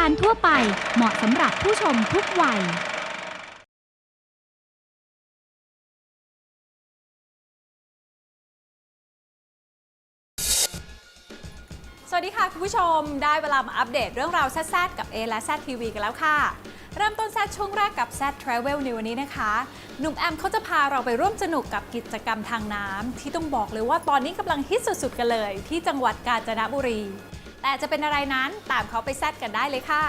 การทั่วไปเหมาะสำหรับผู้ชมทุกวัยสวัสดีค่ะ คุณผู้ชมได้เวลามาอัปเดตเรื่องราวแซดๆกับ A และ Z TV กันแล้วค่ะ เริ่มต้นแซดช่วงแรกกับ Z Travel ในวันนี้นะคะ หนุ่มแอมเขาจะพาเราไปร่วมสนุกกับกิจกรรมทางน้ำที่ต้องบอกเลยว่าตอนนี้กำลังฮิตสุดๆกันเลย ที่จังหวัดกาญจนบุรี แต่จะเป็นอะไรนั้นตามเขาไปแซดกันได้เลยค่ะ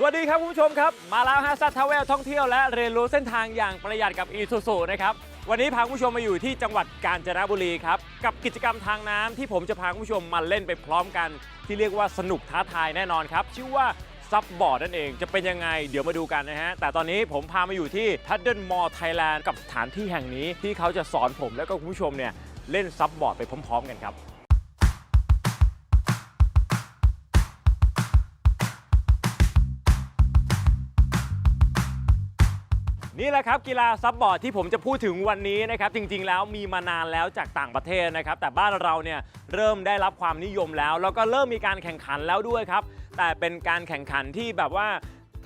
สวัสดีครับคุณผู้ชมครับ มาแล้วฮะซัตทาวเวลท่องเที่ยวและเรียนรู้เส้นทางอย่างประหยัดกับอีซูซูนะครับ วันนี้พาคุณผู้ชมมาอยู่ที่จังหวัดกาญจนบุรีครับ กับกิจกรรมทางน้ำที่ผมจะพาคุณผู้ชมมาเล่นไปพร้อมกัน ที่เรียกว่าสนุกท้าทายแน่นอนครับ ชื่อว่าซับบอร์ดนั่นเองจะเป็นยังไง เดี๋ยวมาดูกันนะฮะ แต่ตอนนี้ผมพามาอยู่ที่ Paddle Mall Thailand กับสถานที่แห่งนี้ที่เขาจะสอนผมแล้วก็คุณผู้ชมเนี่ยเล่นซับบอร์ดไปพร้อม ๆ กันครับ นี่แหละครับกีฬาซับบอร์ดที่ผมจะพูดถึงวันนี้นะครับจริงๆ แล้วมีมานานแล้วจากต่างประเทศนะครับแต่บ้านเราเนี่ยเริ่มได้รับความนิยมแล้ว แล้วก็เริ่มมีการแข่งขันแล้วด้วยครับแต่เป็นการแข่งขันที่แบบว่า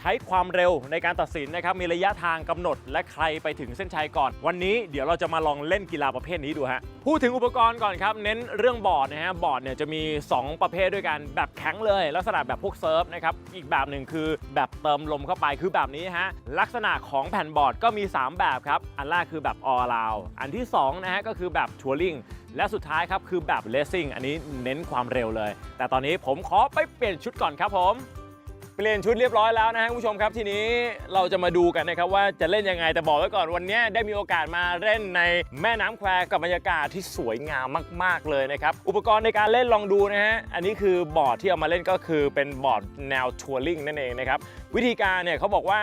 ใช้ความเร็วในการตัดสินนะครับมีระยะทางกำหนด และใครไปถึงเส้นชัยก่อน วันนี้เดี๋ยวเราจะมาลองเล่นกีฬาประเภทนี้ดูฮะพูดถึงอุปกรณ์ก่อนครับ เน้นเรื่องบอร์ดนะฮะบอร์ดเนี่ยจะมี 2 ประเภทด้วยกันแบบแข็งเลย ลักษณะแบบพวกเซิร์ฟนะครับอีกแบบหนึ่งคือแบบเติมลมเข้าไปคือแบบนี้ฮะลักษณะของแผ่นบอร์ดก็มี 3 แบบครับอันแรกคือแบบ all around อันที่2นะฮะก็คือแบบทัวริงและสุดท้ายครับคือแบบเลสซิ่งอันนี้เน้นความเร็วเลย แต่ตอนนี้ผมขอไปเปลี่ยนชุดก่อนครับผม เปลี่ยนชุดเรียบร้อยแล้วนะฮะคุณผู้ชมครับทีนี้เราจะมาดูกันนะครับว่าจะเล่นยังไงแต่บอกไว้ก่อนวันนี้ได้มีโอกาสมาเล่นในแม่น้ำแควกับบรรยากาศที่สวยงามมาก ๆเลยนะครับอุปกรณ์ในการเล่นลองดูนะฮะอันนี้คือบอร์ดที่เอามาเล่นก็คือเป็นบอร์ดแนวทัวริงนั่นเองนะครับวิธีการเนี่ยเขาบอกว่า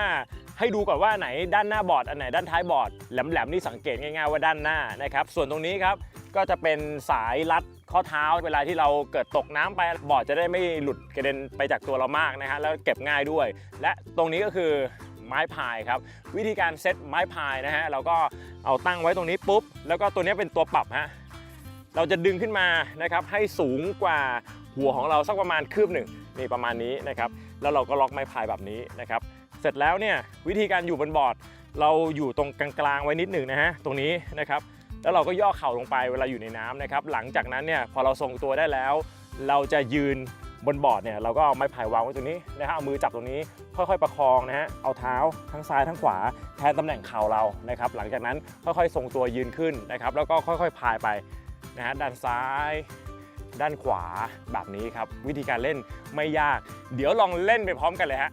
ให้ดูก่อนว่าไหนด้านหน้าบอร์ดอันไหนด้านท้ายบอร์ดแหลมๆนี่สังเกตง่ายๆว่าด้านหน้านะครับส่วนตรงนี้ครับก็จะเป็นสายรัด ข้อเท้าเวลาที่เราเกิดตกน้ำไปบอร์ดจะได้ไม่หลุดกระเด็นไปจากตัวเรามากนะฮะแล้วเก็บง่ายด้วย และตรงนี้ก็คือไม้พายครับวิธีการเซตไม้พายนะฮะเราก็เอาตั้งไว้ตรงนี้ปุ๊บ แล้วก็ตัวนี้เป็นตัวปรับฮะเราจะดึงขึ้นมานะครับให้สูงกว่าหัวของเราสักประมาณคืบหนึ่งนี่ประมาณนี้นะครับแล้วเราก็ล็อกไม้พายแบบนี้นะครับเสร็จแล้วเนี่ยวิธีการอยู่บนบอร์ด เราอยู่ตรงกลางๆไว้นิดหนึ่งนะฮะตรงนี้นะครับ แล้วเราก็ย่อเข่าลงไปเวลาอยู่ในน้ำนะครับ หลังจากนั้นเนี่ยพอเราทรงตัวได้แล้ว เราจะยืนบนบอร์ดเนี่ยเราก็เอาไม้ไผ่วางไว้ตรงนี้นะฮะเอามือจับตรงนี้ค่อยๆประคองนะฮะเอาเท้าทั้งซ้ายทั้งขวาแทนตำแหน่งเข่าเรานะครับ หลังจากนั้นค่อยๆทรงตัวยืนขึ้นนะครับ แล้วก็ค่อยๆพายไปนะฮะด้านซ้าย ด้านขวาแบบนี้ครับ วิธีการเล่นไม่ยาก เดี๋ยวลองเล่นไปพร้อมกันเลยฮะ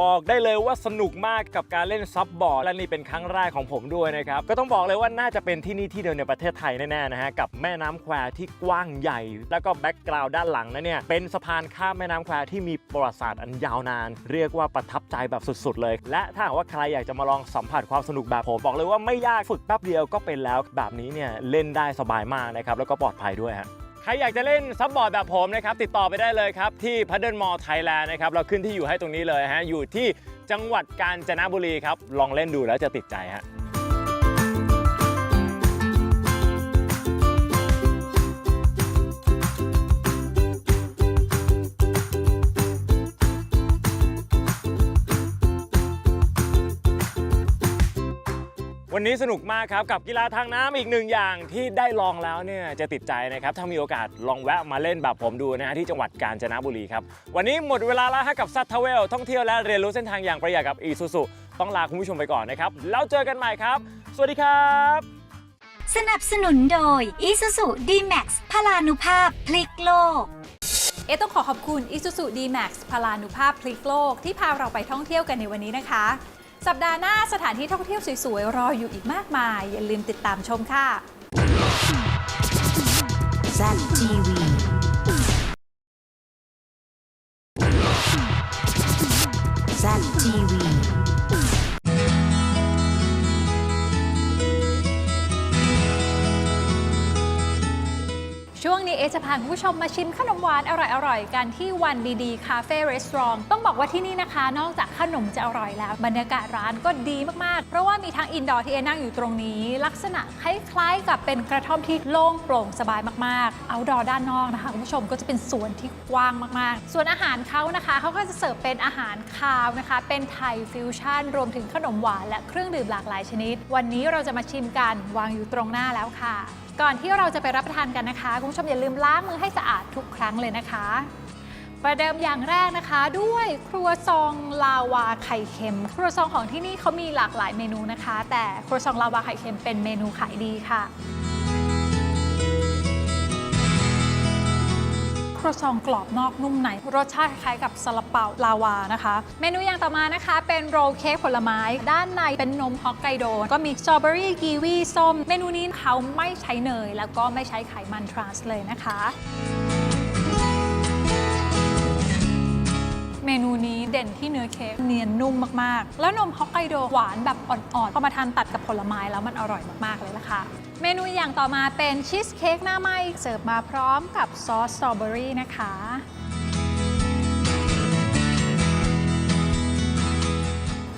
บอกได้เลยว่าสนุกมากกับการเล่นซับบอร์ดและนี่เป็นครั้งแรกของผมด้วยนะครับ ก็ต้องบอกเลยว่าน่าจะเป็นที่นี่ที่เดียวในประเทศไทยแน่ๆนะฮะกับแม่น้ำแควที่กว้างใหญ่ แล้วก็แบ็กกราวด์ด้านหลังนะเนี่ยเป็นสะพานข้ามแม่น้ำแควที่มีประวัติศาสตร์อันยาวนาน เรียกว่าประทับใจแบบสุดๆ เลย และถ้าหากว่าใครอยากจะมาลองสัมผัสความสนุกแบบผมบอกเลยว่าไม่ยากฝึกแป๊บเดียวก็เป็นแล้วแบบนี้เนี่ยเล่นได้สบายมากนะครับแล้วก็ปลอดภัยด้วยฮะ ใครอยากจะเล่นซับบอร์ดแบบผมนะครับติดต่อไปได้เลยครับ ที่พัดเดิลมอลไทยแลนด์นะครับเราขึ้นที่อยู่ให้ตรงนี้เลยฮะอยู่ที่จังหวัดกาญจนบุรีครับลองเล่นดูแล้วจะติดใจฮะ วันนี้สนุกมากครับกับกีฬาทางน้ำอีกหนึ่งอย่างที่ได้ลองแล้วเนี่ยจะติดใจนะครับถ้ามีโอกาสลองแวะมาเล่นแบบผมดูนะฮะที่จังหวัดกาญจนบุรีครับวันนี้หมดเวลาแล้วฮะกับซัตทเวลท่องเที่ยวและเรียนรู้เส้นทางอย่างประหยัดกับอีซูซูต้องลาคุณผู้ชมไปก่อนนะครับแล้วเจอกันใหม่ครับ สวัสดีครับ สนับสนุนโดย Isuzu D-Max พลานุภาพพลิกโลกเอะต้องขอขอบคุณ Isuzu D-Max พลานุภาพพลิกโลก ที่พาเราไปท่องเที่ยวกันในวันนี้นะคะ สัปดาห์หน้าสถานที่ท่องเที่ยวสวยๆ รออยู่อีกมากมาย อย่าลืมติดตามชมค่ะ ZTV ZTV อจะพาคุณผู้ชมมาชิมขนมหวานอร่อยๆ กันที่วันดีๆ คาเฟ่รีสอร์ทต้องบอกว่าที่นี่นะคะ นอกจากขนมจะอร่อยแล้ว บรรยากาศร้านก็ดีมากๆ เพราะว่ามีทั้งอินดอร์ที่เอนั่งอยู่ตรงนี้ ลักษณะคล้ายๆ กับเป็นกระท่อมที่โล่งโปร่งสบายมากๆ เอาดอด้านนอกนะคะคุณผู้ชมก็จะเป็นสวนที่กว้างมากๆ ส่วนอาหารเขานะคะเขาก็จะเสิร์ฟเป็นอาหารคาวนะคะ เป็นไทยฟิวชั่นรวมถึงขนมหวานและเครื่องดื่มหลากหลายชนิด วันนี้เราจะมาชิมกันวางอยู่ตรงหน้าแล้วค่ะ ก่อนที่เราจะไปรับประทานกันนะคะคุณผู้ชมอย่าลืมล้างมือให้สะอาดทุกครั้งเลยนะคะ ประเดิมอย่างแรกนะคะ ด้วยครัวซองลาวาไข่เค็ม ครัวซองของที่นี่เขามีหลากหลายเมนูนะคะ แต่ครัวซองลาวาไข่เค็มเป็นเมนูขายดีค่ะ รัวซองกรอบนอกนุ่มใน รสชาติคล้ายกับซาลาเปาลาวานะคะ เมนูอย่างต่อมานะคะ เป็นโรลเค้กผลไม้ ด้านในเป็นนมฮอกไกโดก็มีสตรอเบอรี่กีวีส้ม เมนูนี้เขาไม่ใช้เนย แล้วก็ไม่ใช้ไขมันทรานส์เลยนะคะ เมนูนี้เด่นที่เนื้อเค้กเนียนนุ่มมากๆ แล้วนมฮอกไกโดหวานแบบอ่อนๆพอมาทานตัดกับผลไม้แล้วมันอร่อยมากๆเลยล่ะค่ะ เมนูอย่างต่อมาเป็นชีสเค้กหน้าไหม้เสิร์ฟมาพร้อมกับซอสสตรอเบอรี่นะคะ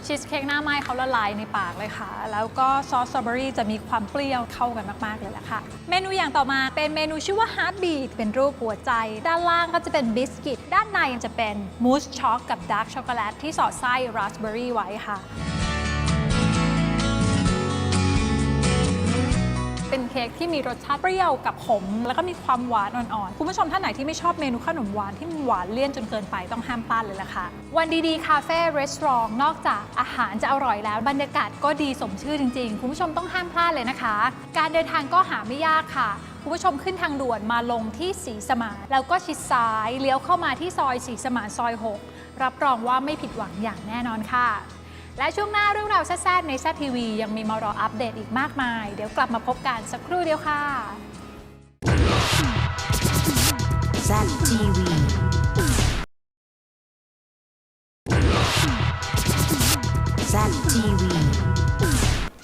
ชีสเค้กหน้าไม้เขาละลายในปากเลยค่ะ แล้วก็ซอสสตรอเบอรี่จะมีความเปรี้ยวเข้ากันมากๆเลยละค่ะ เมนูอย่างต่อมาเป็นเมนูชื่อว่าฮาร์ดบีทเป็นรูปหัวใจ ด้านล่างก็จะเป็นบิสกิต ด้านในจะเป็นมูสช็อกกับดาร์กช็อกโกแลตที่สอดไส้ราสเบอรี่ไว้ค่ะ เป็นเค้กที่มีรสชาติเปรี้ยวกับขม แล้วก็มีความหวานอ่อนๆ คุณผู้ชมท่านไหนที่ไม่ชอบเมนูขนมหวานที่มันหวานเลี่ยนจนเกินไปต้องห้ามพลาดเลยล่ะค่ะ วันดีๆ คาเฟ่รีสอร์ทนอกจากอาหารจะอร่อยแล้ว บรรยากาศก็ดีสมชื่อจริงๆ คุณผู้ชมต้องห้ามพลาดเลยนะคะ การเดินทางก็หาไม่ยากค่ะคุณผู้ชมขึ้นทางด่วนมาลงที่สีสมานแล้วก็ชิดซ้ายเลี้ยวเข้ามาที่ซอยสีสมานซอย 6 รับรองว่าไม่ผิดหวังอย่างแน่นอนค่ะ และช่วงหน้าเรื่องราวแซ่บๆในแซ่บทีวียังมีมารออัปเดตอีกมากมาย เดี๋ยวกลับมาพบกันสักครู่เดียวค่ะ Zap TV. Zap TV.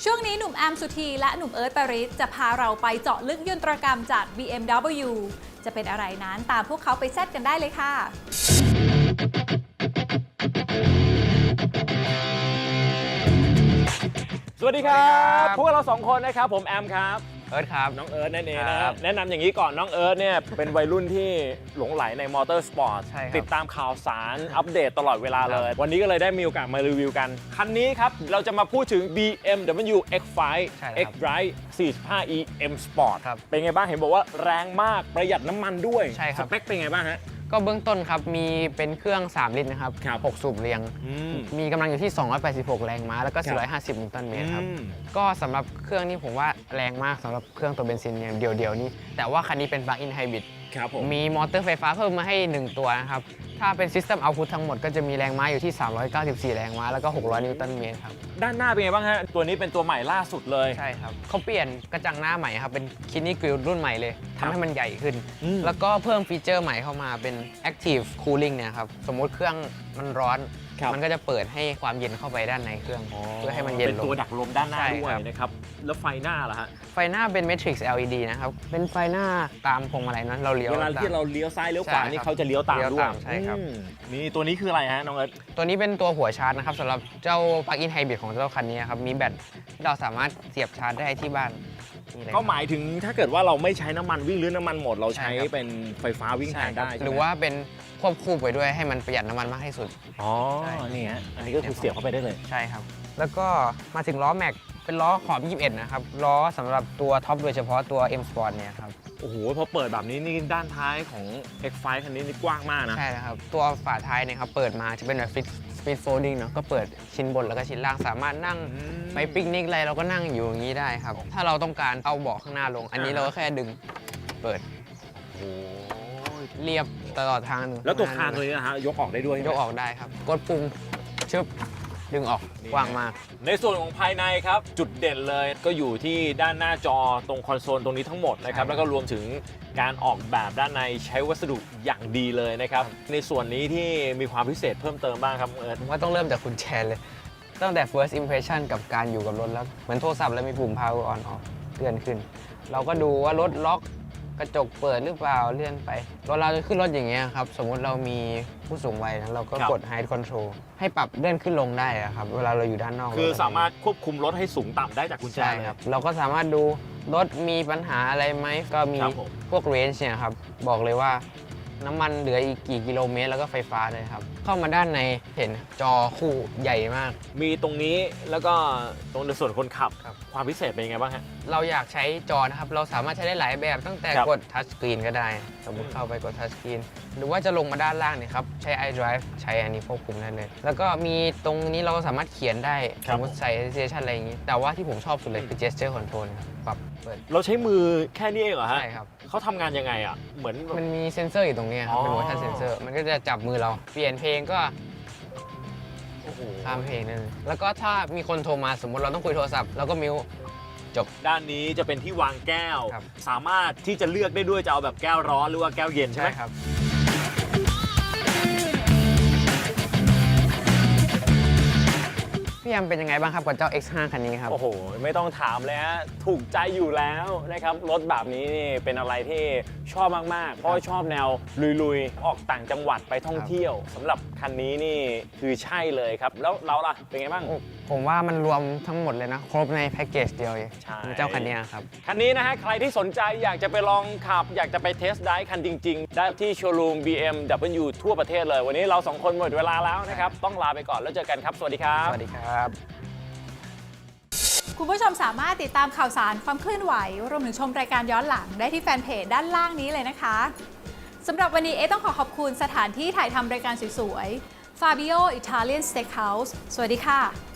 ช่วงนี้หนุ่มแอมสุธีและหนุ่มเอิร์ธปริศจะพาเราไปเจาะลึกยนตรกรรมจาก BMW จะเป็นอะไรนั้นตามพวกเขาไปแซดกันได้เลยค่ะ สวัสดีครับพวกเราสองคนนะครับผมแอมครับเอิร์ธครับ น้องเอิร์ธนั่นเองนะคครัรับบแนะนำอย่างนี้ก่อนน้องเอิร์ธเนี่ยเป็นวัยรุ่นที่หลงไหลในมอเตอร์สปอร์ตใช่ครับติดตามข่าวสารอัปเดตตลอดเวลาเลย วันนี้ก็เลยได้มีโอกาสมารีวิวกัน คันนี้ครับ เราจะมาพูดถึง BMW X5 ใช่ครับ X Drive 45e M Sport ครับเป็นไงบ้างเห็นบอกว่าแรงมากประหยัดน้ำมันด้วย ใช่ครับ สเปคเป็นไงบ้างฮะ ก็เบื้องต้นครับมีเป็นเครื่อง 3 ลิตรนะครับครับ6สูบเรียง อืม มีกำลังอยู่ที่ 286 แรงม้าแล้วก็ ครับ450 นิวตันเมตรครับ อืม ก็สำหรับเครื่องนี้ผมว่าแรงมากสำหรับเครื่องตัวเบนซินอย่างเดียวๆนี้แต่ว่าคันนี้เป็น plug-in hybrid ครับผม มีมอเตอร์ไฟฟ้าเพิ่มมาให้ 1 ตัวนะครับ ถ้าเป็น System Output ทั้งหมดก็จะมีแรงม้าอยู่ที่ 394 แรงม้า แล้วก็ 600 นิวตันเมตรครับ ด้านหน้าเป็นไงบ้างฮะ ตัวนี้เป็นตัวใหม่ล่าสุดเลย ใช่ครับเขาเปลี่ยนกระจังหน้าใหม่ครับ เป็นคินนี่กริลรุ่นใหม่เลยครัทำบให้มันใหญ่ขึ้น อืม แล้วก็เพิ่มฟีเจอร์ใหม่เข้ามาเป็น Active Cooling เนี่ยครับ สมมุติเครื่องมันร้อน ครับ มันก็จะเปิดให้ความเย็นเข้าไปด้านในเครื่อง เพื่อให้มันเย็นเป็นลงตัวดักลมด้านหน้าใช่ด้วยครับ นะครับ แล้วไฟหน้าล่ะฮะ ไฟหน้าเป็น Matrix LED นะครับ เป็นไฟหน้าตามพวงมาลัยนั้นเราเลี้ยว เวลาที่ตมเราเลี้ยวซ้ายเลี้ยวขวาใช่ครับนี่เขาจะเลี้ยวตามเลี้ยวด้วยตามใช่ครับ อืมนี่ตัวนี้คืออะไรฮะน้องเอิร์ธตัวนี้เป็นตัวหัวชาร์จนะครับสำหรับเจ้า Plug-in Hybrid ของเจ้าคันนี้ครับ มีแบตที่เราสามารถเสียบชาร์จได้ที่บ้าน นี่เลยก็หมายถึงถ้าเกิดว่าเราไม่ใช้น้ำมันวิ่งหรือน้ำมันหมดเราใช้ใช่ครับ เป็นไฟฟ้าวิ่งแทใช่นครัได้บใช่ไมหรือว่าเป็นควบคู่ไปด้วยให้มันประหยัดน้ำมันมากที่สุด อ๋อใช่ นี่ฮะอันนี้ก็คือเสียบเข้าไปได้เลย ใช่ครับ แล้วก็มาถึงล้อแม็กเป็นล้อขอบ 21 นะครับ ล้อสำหรับตัวท็อปโดยเฉพาะตัว M Sport เนี่ยครับ โอ้โหพอเปิดแบบนี้นี่ด้านท้ายของ X5 คันนี้นี่กว้างมากนะ ใช่นะครับ ตัวฝาท้ายเนี่ยครับ เปิดมาจะเป็นแบบฟิต สปีดโฟลดิ้งเนาะก็เปิดชิ้นบนแล้วก็ชิ้นล่างสามารถนั่งอืมไปปิกนิกอะไรเราก็นั่งอยู่อย่างนี้ได้ครับ ถ้าเราต้องการเอาเบาะข้างหน้าลง อันนี้อ่าเราก็แค่ดึงเปิดโอ้โหเรียบตลอดทางหนึ่งแล้วตัวข้งหคานตัวนี้นะฮะยกออกได้ด้วยใช่ไหยมกออกได้ครับ กดปุ่มชึบดึงออกนี่กว้างมาก ในส่วนของภายในครับ จุดเด่นเลยก็อยู่ที่ด้านหน้าจอตรงคอนโซลตรงนี้ทั้งหมดนะครับใช่แล้วก็รวมถึง การออกแบบด้านในใช้วัสดุอย่างดีเลยนะครับ ในส่วนนี้ที่มีความพิเศษเพิ่มเติมบ้างครับเอิร์ธผมว่าต้องเริ่มจากกุญแจเลย ตั้งแต่ first impression กับการอยู่กับรถแล้ว เหมือนโทรศัพท์แล้วมีปุ่ม power on off เตือนขึ้น เราก็ดูว่ารถล็อกกระจกเปิดหรือเปล่าเลื่อนไปรถเราจะขึ้นรถอย่างเงี้ยครับ สมมุติเรามีผู้สูงวัยนะเราก็ครับกด Hide Control ให้ปรับเลื่อนขึ้นลงได้อะครับ เวลาเราอยู่ด้านนอกคือถะไสามารถควบคุมรถให้สูงต่ำได้จากกุญแจใช่เลยครับ เราก็สามารถดู รถมีปัญหาอะไรไหมก็มีครับผม พวกเรนจ์เนี่ยครับ บอกเลยว่าน้ำมันเหลืออีกกี่กิโลเมตร แล้วก็ไฟฟ้าเลยครับ เข้ามาด้านในเห็นจอคู่ใหญ่มาก มีตรงนี้แล้วก็ตรงในส่วนคนขับ ครับ ความพิเศษเป็นยังไงบ้างฮะ เราอยากใช้จอนะครับ เราสามารถใช้ได้หลายแบบตั้งแต่ครับกดทัชสกรีนก็ได้ สมมติเข้าไปกดทัชสกรีนหรือว่าจะลงมาด้านล่างเนี่ยครับ ใช้ iDrive ใช้อันนี้ควบคุมได้เลย แล้วก็มีตรงนี้เราก็สามารถเขียนได้ คสรับมมติใส่ station อะไรอย่างนี้ แต่ว่าที่ผมชอบสุดเลยคือ gesture control ครับ ปรับเปิด เราใช้มือแค่นี้เองเหรอฮะใช่ครับ เขาทำงานยังไงอะ เหมือนแบบมันมีเซ็นเซอร์อยู่ตรงนี้ครับ เป็นอ๋อ motion sensor มันก็จะจับมือเรา เปลี่ยนเพลงก็โอ้โหข้ามเพลงนั่นเลยแล้วก็ถ้ามีคนโทรมาสมมติเราต้องคุยโทรศัพท์เราก็มิวจบด้านนี้จะเป็นที่วางแก้ว ครับ สามารถที่จะเลือกได้ด้วยจะเอาแบบแก้วร้อนหรือว่าแก้วเย็นใช่ไหม ครับ พี่แอมเป็นยังไงบ้างครับกับเจ้า X5 คันนี้ครับ โอ้โห ไม่ต้องถามเลยฮะ ถูกใจอยู่แล้วนะครับ รถแบบนี้นี่เป็นอะไรที่ชอบมาก ๆ เพราะว่าชอบแนว ลุย ๆ ออกต่างจังหวัดไปท่องครับเที่ยวสำหรับคันนี้นี่คือใช่เลยครับ แล้วเราล่ะ เป็นไงบ้าง ผมว่ามันรวมทั้งหมดเลยนะ ครบในแพ็กเกจเดียวเลยใช่เจ้าคันนี้ครับ คันนี้นะฮะ ใครที่สนใจอยากจะไปลองขับ อยากจะไปเทสได้คันจริง ๆ ได้ที่โชว์รูม BMW ทั่วประเทศเลย วันนี้เราสองคนหมดเวลาแล้วนะครับ ต้องลาไปก่อนแล้วเจอกันครับ สวัสดีครับ สวัสดีครับ คุณผู้ชมสามารถติดตามข่าวสารความเคลื่อนไหว รวมถึงชมรายการย้อนหลังได้ที่แฟนเพจด้านล่างนี้เลยนะคะสำหรับวันนี้เอต้องขอขอบคุณสถานที่ถ่ายทำรายการสวยๆ Fabio Italian Steakhouse สวัสดีค่ะ